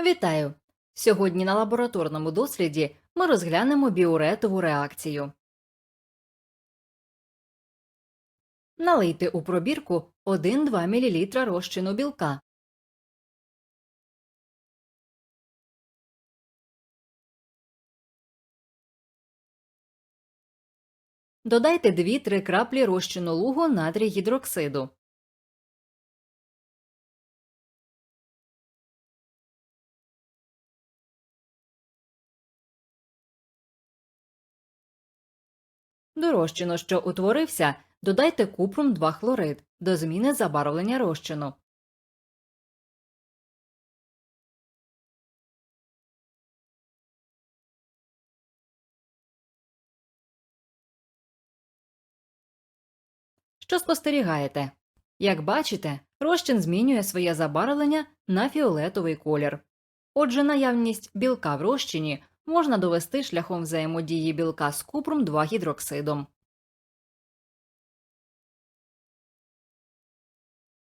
Вітаю! Сьогодні на лабораторному досліді ми розглянемо біуретову реакцію. Налийте у пробірку 1-2 мл розчину білка. Додайте 2-3 краплі розчину лугу натрій гідроксиду. До розчину, що утворився, додайте купрум 2 хлорид до зміни забарвлення розчину. Що спостерігаєте? Як бачите, розчин змінює своє забарвлення на фіолетовий колір. Отже, наявність білка в розчині можна довести шляхом взаємодії білка з купром 2 гідроксидом.